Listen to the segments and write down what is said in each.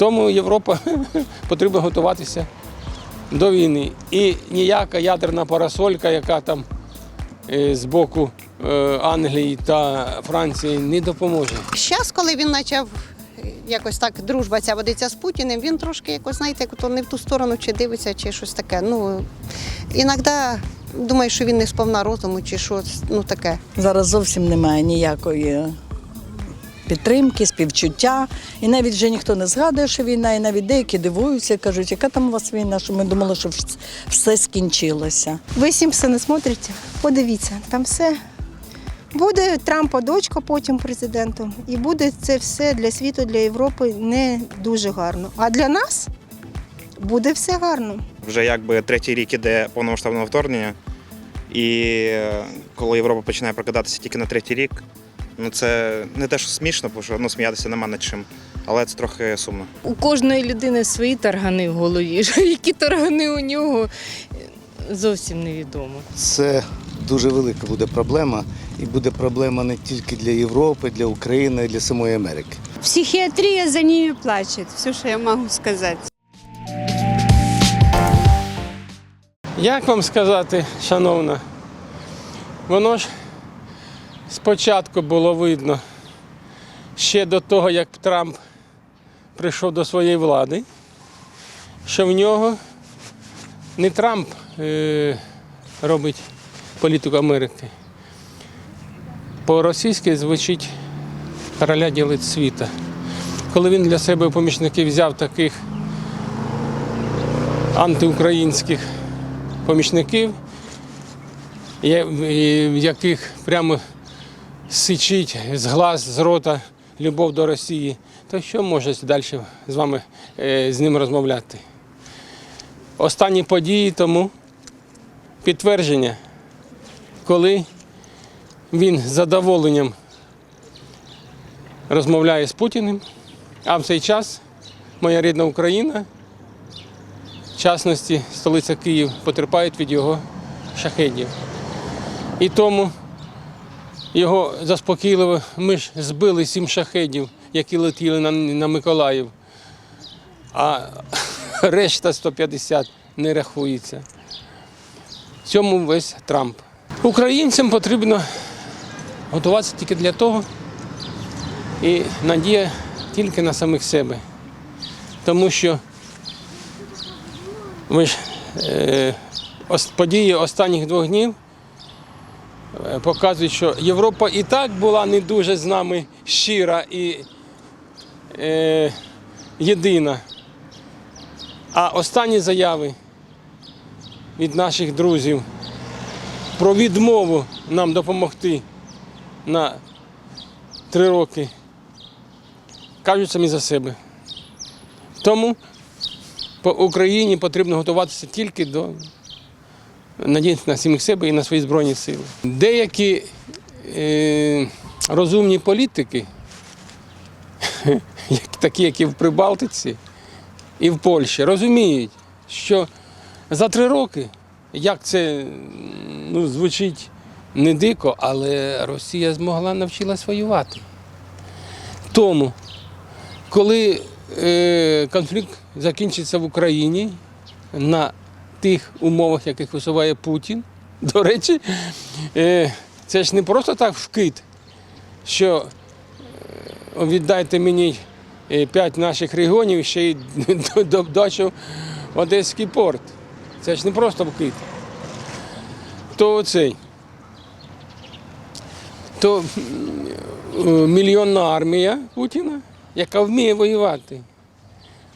Тому Європа потрібно готуватися до війни. І ніяка ядерна парасолька, яка там е, з боку е, Англії та Франції не допоможе. Зараз, коли він почав е, якось так дружба ця водиться з Путіним, він трошки якось, знаєте, як то не в ту сторону чи дивиться, чи щось таке. Ну, іноді думаю, що він не сповна розуму, чи що, ну таке. Зараз зовсім немає ніякої підтримки, співчуття. І навіть вже ніхто не згадує, що війна, і навіть деякі дивуються, кажуть, яка там у вас війна, що ми думали, що все скінчилося. Ви Сімпсони смотрите? Подивіться, там все. Буде Трампа дочка потім президентом, і буде це все для світу, для Європи не дуже гарно. А для нас буде все гарно. Вже якби третій рік іде повномасштабного вторгнення. І е, коли Європа починає прокидатися тільки на третій рік, ну це не те, що смішно, бо що ну, сміятися нема над чим, але це трохи сумно. У кожної людини свої таргани в голові. Які таргани у нього зовсім невідомо. Це дуже велика буде проблема, і буде проблема не тільки для Європи, для України, для самої Америки. Психиатрия за ними плачет. Все, что я могу сказать. Як вам сказати, шановна, воно ж спочатку було видно, ще до того, як Трамп прийшов до своєї влади, що в нього не Трамп е, робить політику Америки. По-російськи звучить короля ділить світа. Коли він для себе помічників взяв таких антиукраїнських помічників, яких прямо сичить з глаз, з рота любов до Росії, то що може далі з вами е, з ним розмовляти? Останні події тому підтвердження, коли він з задоволенням розмовляє з Путіним, а в цей час моя рідна Україна в частності столиця Київ, потерпають від його шахедів. І тому його заспокійливо, ми ж збили сім шахедів, які летіли на, на Миколаїв, а решта 150 не рахується. Цьому весь Трамп. Українцям потрібно готуватися тільки для того і надія тільки на самих себе. Тому що ви ж е, події останніх двох днів показують, що Європа і так була не дуже з нами щира і е, єдина. А останні заяви від наших друзів про відмову нам допомогти на три роки кажуть самі за себе. Тому по Україні потрібно готуватися тільки до надіятися на самих себе і на свої збройні сили. Деякі е, розумні політики, такі, як і в Прибалтиці і в Польщі, розуміють, що за три роки, як це ну, звучить не дико, але Росія змогла навчилась воювати. Тому коли е, конфлікт закінчиться в Україні на тих умовах, яких висуває Путін, до речі, е, це ж не просто так вкид, що е, віддайте мені е, п'ять наших регіонів ще й до- до- додачу Одеський порт. Це ж не просто вкид. То цей. То мільйонна армія Путіна, яка вміє воювати,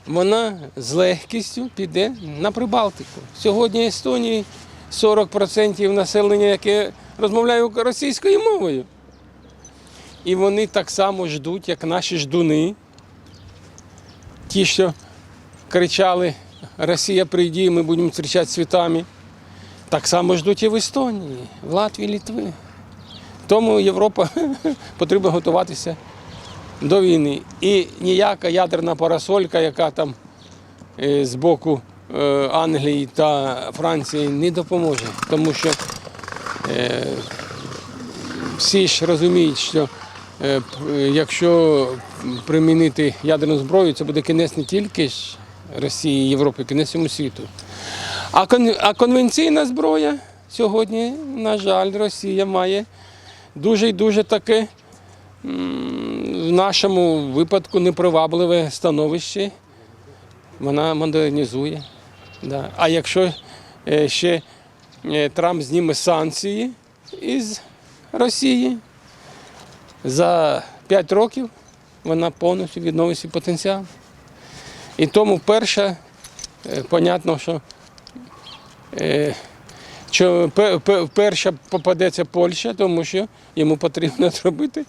вона з легкістю піде на Прибалтику. Сьогодні Естонії 40% населення, яке розмовляє російською мовою. І вони так само ждуть, як наші ждуни. Ті, що кричали Росія прийди, ми будемо зустрічати цвітами. Так само ждуть і в Естонії, в Латвії, Літви. Тому Європа потрібно готуватися до війни. І ніяка ядерна парасолька, яка там е, з боку е, Англії та Франції не допоможе. Тому що е, всі ж розуміють, що якщо примінити ядерну зброю, це буде кінець не тільки Росії, Європи, кінець всьому світу. А, кон, а конвенційна зброя сьогодні, на жаль, Росія має дуже і дуже таке нашому випадку непривабливе становище. Вона модернізує. Да. А якщо е, ще е, Трамп зніме санкції із Росії, за 5 років вона повністю відновить свій потенціал. І тому перше, е, понятно, що що пе- пе- перша попадеться Польща, тому що йому потрібно зробити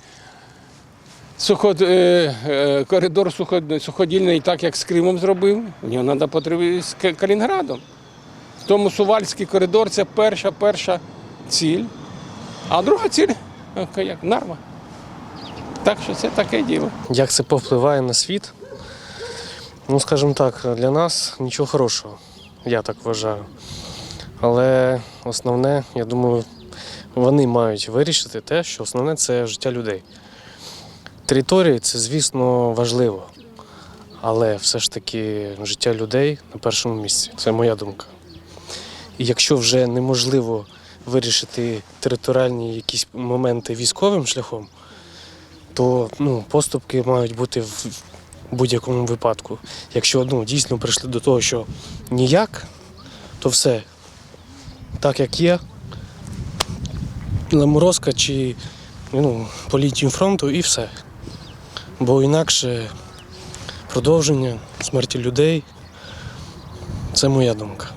суход, е, е, коридор суход, суходільний, так як з Кримом зробив. Нього треба потрібно з Калінградом. Тому Сувальський коридор це перша перша ціль. А друга ціль як Нарва. Так що це таке діло. Як це повпливає на світ? Ну, скажімо так, для нас нічого хорошого, я так вважаю. Але основне, я думаю, вони мають вирішити те, що основне це життя людей. Території це, звісно, важливо. Але все ж таки життя людей на першому місці. Це моя думка. І якщо вже неможливо вирішити територіальні якісь моменти військовим шляхом, то ну, поступки мають бути в будь-якому випадку. Якщо ну, дійсно прийшли до того, що ніяк, то все так як є, заморозка чи ну, по лінії фронту і все. Бо інакше продовження смерті людей це моя думка.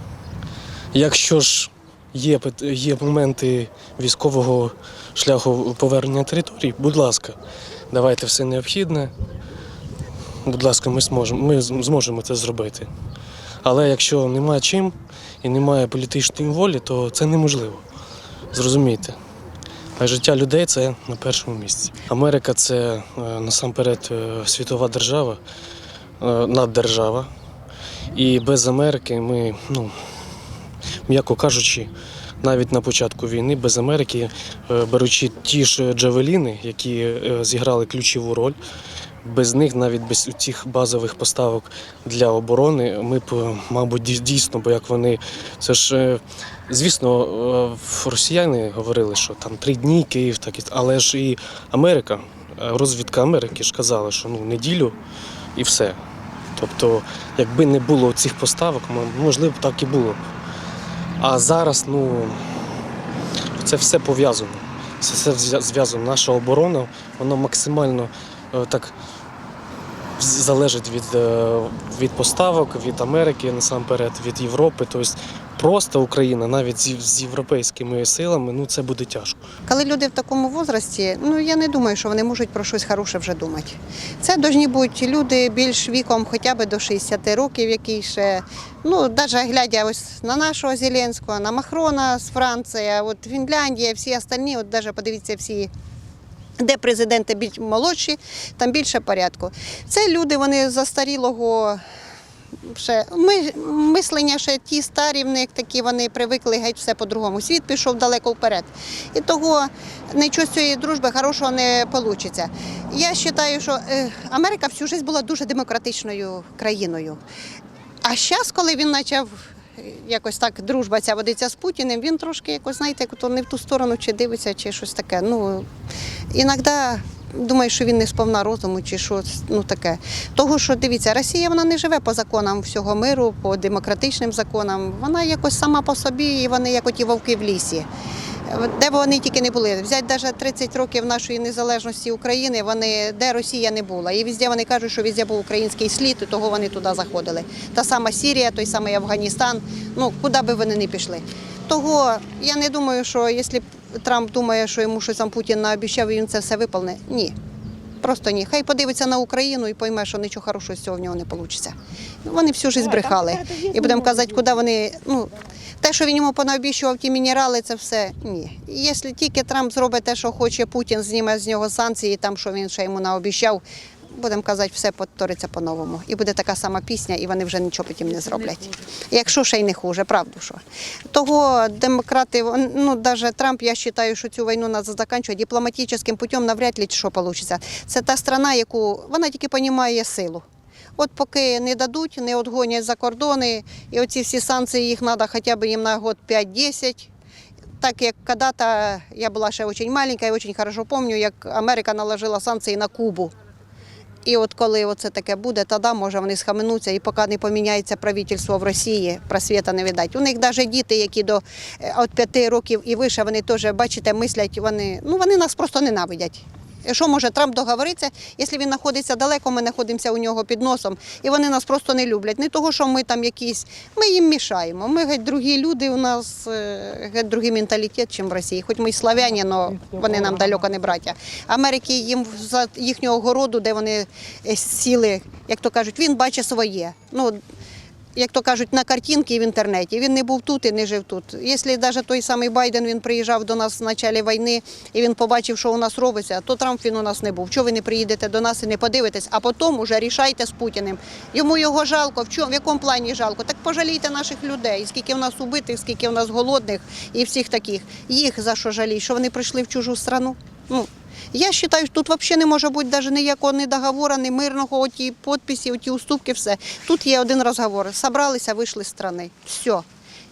Якщо ж є, є моменти військового шляху повернення територій, будь ласка, давайте все необхідне. Будь ласка, ми зможемо, ми зможемо це зробити. Але якщо немає чим і немає політичної волі, то це неможливо. Зрозумійте. А життя людей це на першому місці. Америка це е, насамперед е, світова держава, е, наддержава. І без Америки ми, ну, м'яко кажучи, навіть на початку війни без Америки, беручи ті ж джавеліни, які зіграли ключову роль, без них, навіть без цих базових поставок для оборони, ми б, мабуть, дійсно, бо як вони. Це ж, е, звісно, е, росіяни говорили, що там три дні Київ, так але ж і Америка, е, розвідка Америки ж казала, що ну неділю і все. Тобто, якби не було цих поставок, можливо, так і було б. А зараз, ну, це все пов'язано. Це все зв'язано. Наша оборона, вона максимально так залежить від, е, від поставок, від Америки насамперед, від Європи. Тобто просто Україна, навіть з, європейськими силами, ну це буде тяжко. Коли люди в такому возрасті, ну я не думаю, що вони можуть про щось хороше вже думати. Це повинні бути люди більш віком, хоча б до 60 років, які ще, ну, навіть глядя ось на нашого Зеленського, на Махрона з Франції, от Фінляндія, всі остальні, от навіть подивіться всі. Де президенти більш молодші, там більше порядку. Це люди, вони застарілого ще ми, мислення ще ті старі, в них такі вони привикли геть все по-другому. Світ пішов далеко вперед. І того нічого з цієї дружби хорошого не вийде. Я вважаю, що е, Америка всю життя була дуже демократичною країною. А зараз, коли він почав якось так дружба ця водиться з Путіним, він трошки якось, знаєте, то не в ту сторону чи дивиться, чи щось таке. Ну, іноді думаю, що він не сповна розуму, чи що ну таке. Того, що дивіться, Росія вона не живе по законам всього миру, по демократичним законам. Вона якось сама по собі, і вони як оті вовки в лісі. Де б вони тільки не були. Взять навіть 30 років нашої незалежності України, вони де Росія не була. І везде вони кажуть, що везде був український слід, і того вони туди заходили. Та сама Сірія, той самий Афганістан. Ну куди би вони не пішли. Того я не думаю, що якщо Трамп думає, що йому щось там Путін наобіцяв, і він це все виповне. Ні. Просто ні. Хай подивиться на Україну і пойме, що нічого хорошого з цього в нього не вийде. Вони всю життя брехали. І будемо казати, куди вони. Ну, те, що він йому понаобіщував ті мінерали, це все ні. Якщо тільки Трамп зробить те, що хоче Путін, зніме з нього санкції, там що він ще йому наобіщав, будемо казати, все повториться по-новому. І буде така сама пісня, і вони вже нічого потім не зроблять. Якщо ще й не хуже, правду що. Того демократи, ну навіть Трамп, я вважаю, що цю війну треба закінчувати дипломатичним путем навряд ли що вийде. Це та страна, яку вона тільки розуміє силу. От поки не дадуть, не відгонять за кордони, і оці всі санкції їх треба хоча б їм на год 5-10. Так як когда-то я була ще дуже маленька, і дуже хорошо пам'ятаю, як Америка наложила санкції на Кубу. І от коли оце таке буде, тоді може вони схаменуться, і поки не поміняється правительство в Росії, просвіта не видать. У них навіть діти, які до е, от п'яти років і вище, вони теж, бачите, мислять, вони, ну, вони нас просто ненавидять. Що може Трамп договоритися, якщо він знаходиться далеко, ми знаходимося у нього під носом, і вони нас просто не люблять. Не того, що ми там якісь, ми їм мішаємо. Ми геть другі люди, у нас е, геть другий менталітет, ніж в Росії. Хоч ми й славяні, але вони нам далеко не браття. Америки їм за їхнього городу, де вони е, сіли, як то кажуть, він бачить своє. Ну, як то кажуть, на картинки в інтернеті. Він не був тут і не жив тут. Якщо навіть той самий Байден він приїжджав до нас в початку війни і він побачив, що у нас робиться, то Трамп він у нас не був. Чого ви не приїдете до нас і не подивитесь, а потім уже рішайте з Путіним. Йому його жалко. В чому в якому плані жалко? Так пожалійте наших людей, скільки в нас убитих, скільки в нас голодних і всіх таких. Їх за що жалій, що вони прийшли в чужу страну. Ну, я вважаю, що тут взагалі не може бути навіть ніякого ні договору, ні мирного, оті підписи, оті уступки, все. Тут є один розговор. Собралися, вийшли з країни. Все.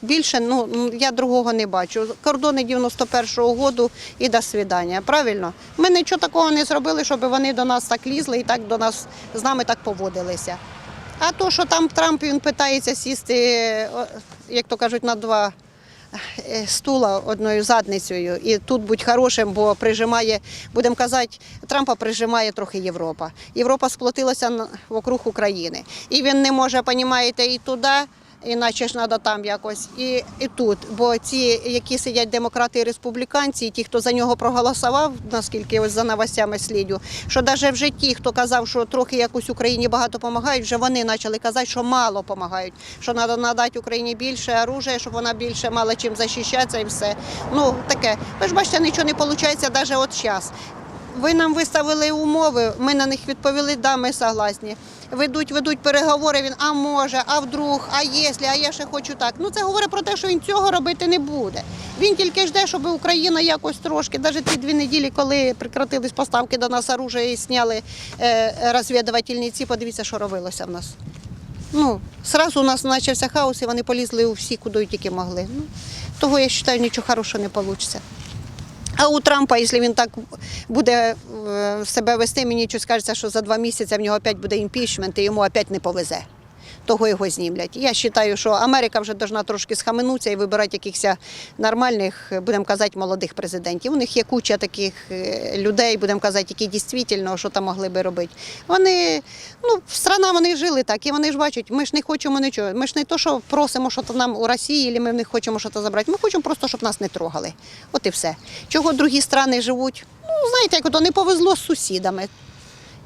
Більше ну, я другого не бачу. Кордони 91-го року і до свидання. Правильно? Ми нічого такого не зробили, щоб вони до нас так лізли і так до нас з нами так поводилися. А то, що там Трамп він питається сісти, як то кажуть, на два стула одною задницею і тут будь хорошим, бо прижимає, будемо казати, Трампа прижимає трохи Європа. Європа сплотилася вокруг України. І він не може, понімаєте, і туди. Іначе ж треба там якось і, і тут. Бо ці, які сидять демократи і республіканці, і ті, хто за нього проголосував, наскільки ось за новостями слідю, що навіть в житті, хто казав, що трохи якось Україні багато допомагають, вже вони почали казати, що мало допомагають, що треба надати Україні більше оружия, щоб вона більше мала чим захищатися і все. Ну таке. Ви ж бачите, нічого не виходить навіть от зараз. Ви нам виставили умови, ми на них відповіли, да, ми согласні. Ведуть, ведуть переговори, він, а може, а вдруг, а якщо, а я ще хочу так. Ну це говорить про те, що він цього робити не буде. Він тільки жде, щоб Україна якось трошки, навіть ті дві неділі, коли прекратились поставки до нас оружия і зняли е, розвідувальні подивіться, що робилося в нас. Ну, сразу у нас почався хаос, і вони полізли у всі, куди тільки могли. Ну, того я вважаю, нічого хорошого не вийде. А у Трампа, якщо він так буде е, себе вести, мені щось кажеться, що за два місяці в нього опять буде імпічмент і йому опять не повезе. Того його знімлять. Я вважаю, що Америка вже повинна трошки схаменутися і вибирати якихось нормальних, будемо казати, молодих президентів. У них є куча таких е, людей, будемо казати, які дійсно що там могли би робити. Вони, ну, страна вони жили так, і вони ж бачать, ми ж не хочемо нічого. Ми ж не то, що просимо, що то нам у Росії, або ми них хочемо щось забрати. Ми хочемо просто, щоб нас не трогали. От і все. Чого другі страни живуть? Ну, знаєте, як ото не повезло з сусідами.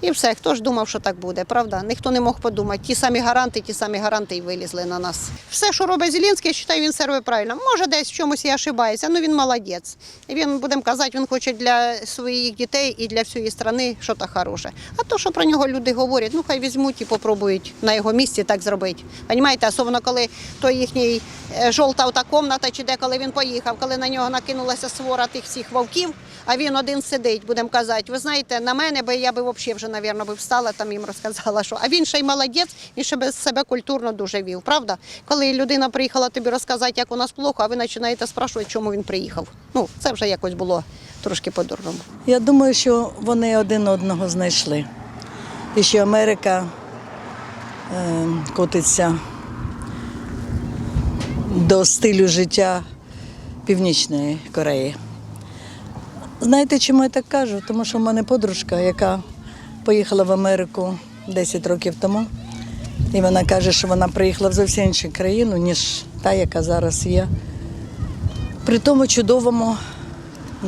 І все, хто ж думав, що так буде, правда? Ніхто не мог подумати. Ті самі гаранти, ті самі гаранти і вилізли на нас. Все, що робить Зеленський, я вважаю, він робить правильно. Може, десь в чомусь і ошибається, але він молодець. Він, будемо казати, він хоче для своїх дітей і для всієї країни щось хороше. А то, що про нього люди говорять, ну хай візьмуть і попробують на його місці так зробити. Понімаєте, особливо коли той їхній е, жовта та комната, чи де коли він поїхав, коли на нього накинулася свора тих всіх вовків, а він один сидить, будемо казати. Ви знаєте, на мене би я би взагалі вже, мабуть, би встала там їм розказала, що а він ще й молодець, і ще без себе культурно дуже вів. Правда? Коли людина приїхала тобі розказати, як у нас плохо, а ви починаєте спрашувати, чому він приїхав. Ну, це вже якось було трошки по-дурному. Я думаю, що вони один одного знайшли. І що Америка е, котиться до стилю життя Північної Кореї. Знаєте, чому я так кажу? Тому що в мене подружка, яка поїхала в Америку 10 років тому, і вона каже, що вона приїхала в зовсім іншу країну, ніж та, яка зараз є. При тому чудовому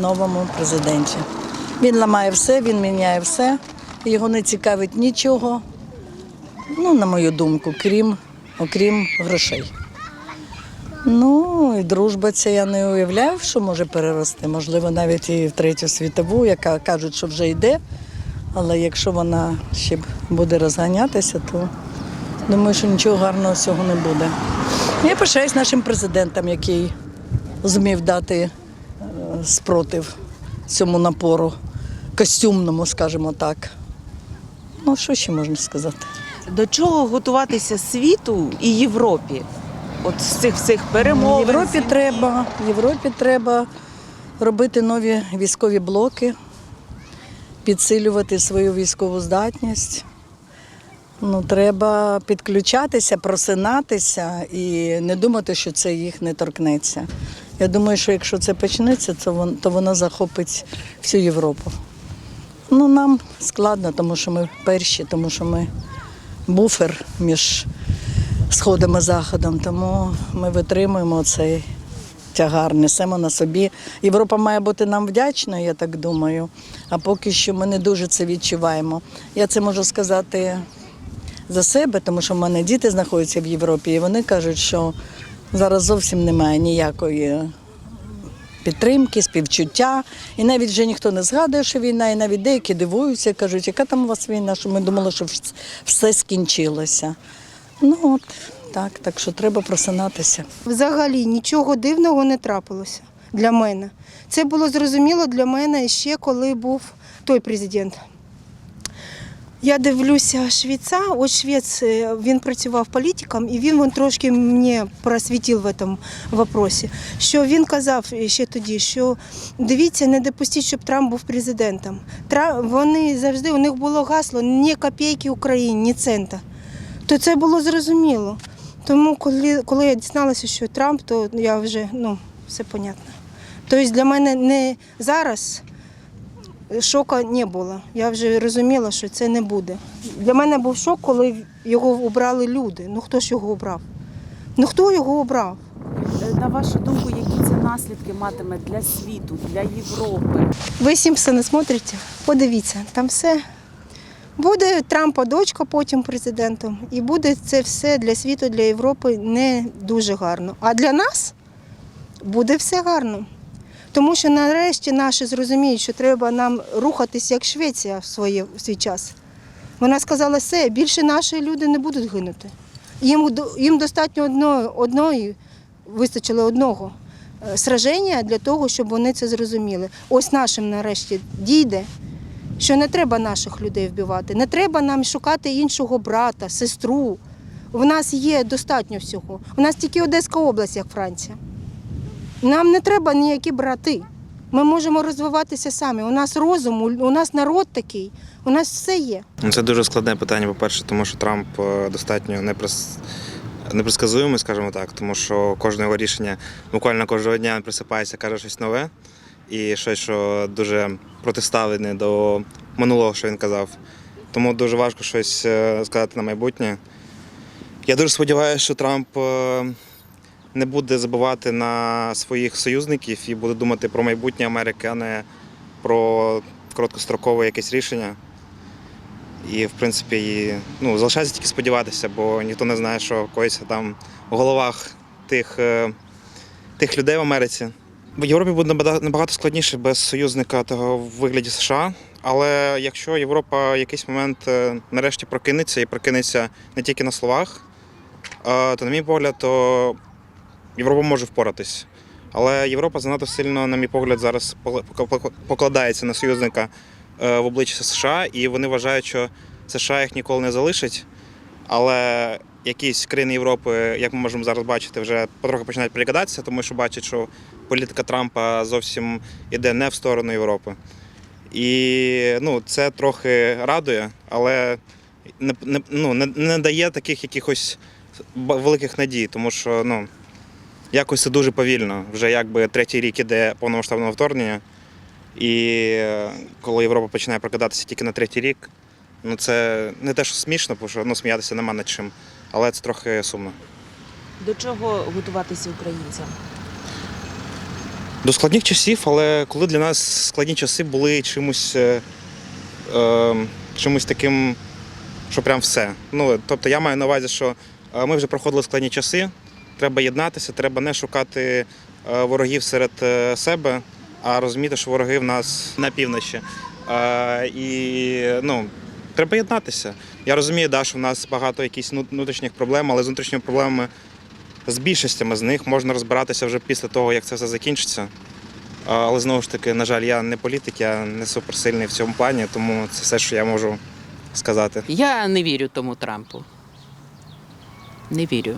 новому президенті. Він ламає все, він міняє все, його не цікавить нічого, ну, на мою думку, крім, окрім грошей. Ну, і дружба ця я не уявляю, що може перерости. Можливо, навіть і в третю світову, яка кажуть, що вже йде. Але якщо вона ще буде розганятися, то думаю, що нічого гарного з цього не буде. Я пишаюсь нашим президентом, який зумів дати е, спротив цьому напору, костюмному, скажімо так. Ну, що ще можна сказати? До чого готуватися світу і Європі? От з цих всіх перемовин. Європі треба, Європі треба робити нові військові блоки, підсилювати свою військову здатність. Ну, треба підключатися, просинатися і не думати, що це їх не торкнеться. Я думаю, що якщо це почнеться, то воно, то воно захопить всю Європу. Ну, нам складно, тому що ми перші, тому що ми буфер між сходом і заходом, тому ми витримуємо цей тягар, несемо на собі. Європа має бути нам вдячною, я так думаю. А поки що ми не дуже це відчуваємо. Я це можу сказати за себе, тому що в мене діти знаходяться в Європі, і вони кажуть, що зараз зовсім немає ніякої підтримки, співчуття. І навіть вже ніхто не згадує, що війна, і навіть деякі дивуються, кажуть, яка там у вас війна, що ми думали, що все скінчилося. Ну от так, так що треба просинатися. Взагалі нічого дивного не трапилося для мене. Це було зрозуміло для мене ще коли був той президент. Я дивлюся швеця, от швець, е, він працював політиком, і він, він трошки мені просвітив в цьому вопросі. Що він казав ще тоді, що дивіться, не допустіть, щоб Трамп був президентом. Тра- Вони завжди у них було гасло ні копійки Україні, ні цента. То це було зрозуміло. Тому, коли, коли я дізналася, що Трамп, то я вже ну, все понятно. Тобто для мене не зараз шока не було. Я вже розуміла, що це не буде. Для мене був шок, коли його обрали люди. Ну хто ж його обрав? Ну хто його обрав? Е, На вашу думку, які це наслідки матиме для світу, для Європи? Ви Сімпсони смотрите? Подивіться, там все. Буде Трампа дочка потім президентом, і буде це все для світу, для Європи не дуже гарно. А для нас буде все гарно. Тому що нарешті наші зрозуміють, що треба нам рухатися як Швеція в, своє, в свій час. Вона сказала, все, більше наші люди не будуть гинути. Їм, їм достатньо одної, одної, вистачило одного е, сраження для того, щоб вони це зрозуміли. Ось нашим нарешті дійде, що не треба наших людей вбивати, не треба нам шукати іншого брата, сестру. У нас є достатньо всього. У нас тільки Одеська область, як Франція. Нам не треба ніякі брати. Ми можемо розвиватися самі. У нас розум, у нас народ такий, у нас все є. Ну, Це дуже складне питання, по-перше, тому що Трамп е, достатньо непрос- непредсказуємий, скажімо так, тому що кожне його рішення буквально кожного дня присипається, каже щось нове і щось, що дуже протиставлене до минулого, що він казав. Тому дуже важко щось е, сказати на майбутнє. Я дуже сподіваюся, що Трамп е, не буде забувати на своїх союзників і буде думати про майбутнє Америки, а не про короткострокове якесь рішення. І, в принципі, ну, залишається тільки сподіватися, бо ніхто не знає, що коїться там в головах тих, е, тих людей в Америці. В Європі буде набагато- складніше без союзника того в вигляді США. Але якщо Європа в якийсь момент е, нарешті прокинеться і прокинеться не тільки на словах, е, то, на мій погляд, то Європа може впоратись. Але Європа занадто сильно, на мій погляд, зараз покладається на союзника е, в обличчя США, і вони вважають, що США їх ніколи не залишить. Але якісь країни Європи, як ми можемо зараз бачити, вже потроху починають прикидатися, тому що бачать, що політика Трампа зовсім іде не в сторону Європи. І ну, це трохи радує, але не, не, ну, не, не дає таких якихось великих надій, тому що ну, якось це дуже повільно. Вже якби третій рік іде повномасштабного вторгнення. І е, коли Європа починає прокидатися тільки на третій рік, ну це не те, що смішно, тому що ну, сміятися нема над чим, але це трохи сумно. До чого готуватися українцям? До складних часів, але коли для нас складні часи були чимось, е, е, чимось таким, що прям все. Ну, тобто я маю на увазі, що е, ми вже проходили складні часи, треба єднатися, треба не шукати е, ворогів серед е, себе, а розуміти, що вороги в нас на півночі. Е, і ну, треба єднатися. Я розумію, да, що в нас багато ну- внутрішніх проблем, але з внутрішніми проблемами, з більшістю з них можна розбиратися вже після того, як це все закінчиться. Е, Але знову ж таки, на жаль, я не політик, я не суперсильний в цьому плані, тому це все, що я можу сказати. Я не вірю тому Трампу. Не вірю.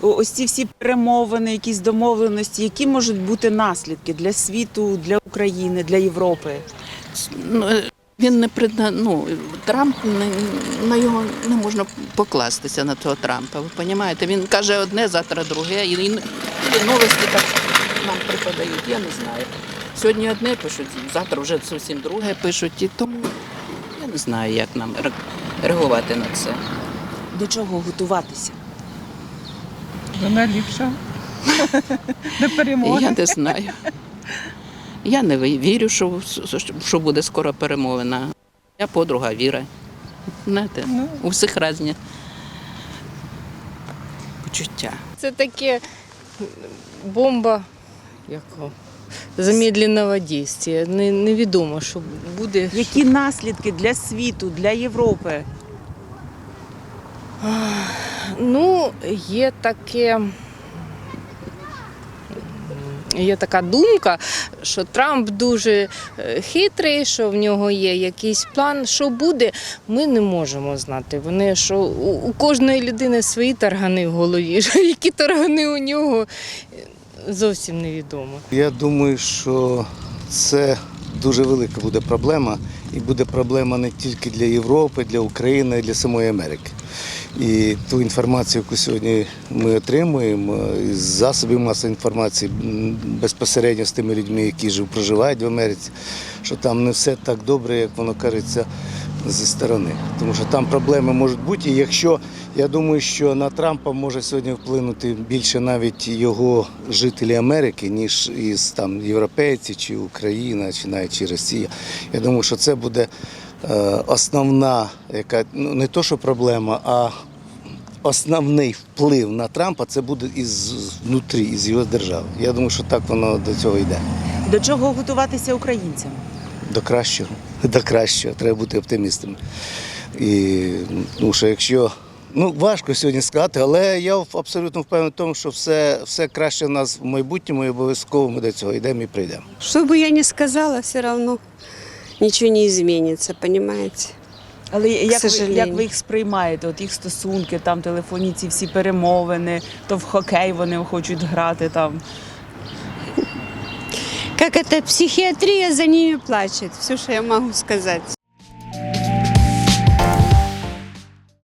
Ось ці всі перемовини, якісь домовленості, які можуть бути наслідки для світу, для України, для Європи? Він не придна... ну, Трамп не, на його не можна покластися на цього Трампа. Ви розумієте? Він каже одне, завтра друге. І, і, і новості так нам припадають, я не знаю. Сьогодні одне пишуть, завтра вже зовсім друге пишуть. І тому я не знаю, як нам реагувати на це. До чого готуватися? Вона ліпша. До перемоги. Я не знаю. Я не вірю, що, що буде скоро перемовина. Я подруга Віра. Знаєте, у всіх різні почуття. Це таке бомба якого, замедленого дійства. Не, невідомо, що буде. Які наслідки для світу, для Європи? Ну, є таке. Є така думка, що Трамп дуже е, хитрий, що в нього є якийсь план. Що буде, ми не можемо знати. Вони що у, кожної людини свої таргани в голові. Які таргани у нього зовсім невідомо. Я думаю, що це дуже велика буде проблема, і буде проблема не тільки для Європи, для України, для самої Америки. І ту інформацію, яку сьогодні ми отримуємо із засобів масової інформації безпосередньо з тими людьми, які жив, проживають в Америці, що там не все так добре, як воно кажеться зі сторони. Тому що там проблеми можуть бути. І якщо я думаю, що на Трампа може сьогодні вплинути більше навіть його жителі Америки, ніж із там європейці, чи Україна, чи навіть чи Росія. Я думаю, що це буде основна, яка ну не то, що проблема, а основний вплив на Трампа це буде із внутрі, із його держави. Я думаю, що так воно до цього йде. До чого готуватися українцям? До кращого. До кращого. Треба бути оптимістами. І ну, що якщо. Ну, важко сьогодні сказати, але я абсолютно впевнений в тому, що все, все краще в нас в майбутньому і обов'язково ми до цього йдемо і прийдемо. Что бы я ни сказала, все равно ничего не зміниться, розумієте? Але як ви, як ви їх сприймаєте? От їх стосунки, там телефонні ці всі перемовини, то в хокей вони хочуть грати там. Як це психіатрія за ними плаче, все, що я можу сказать.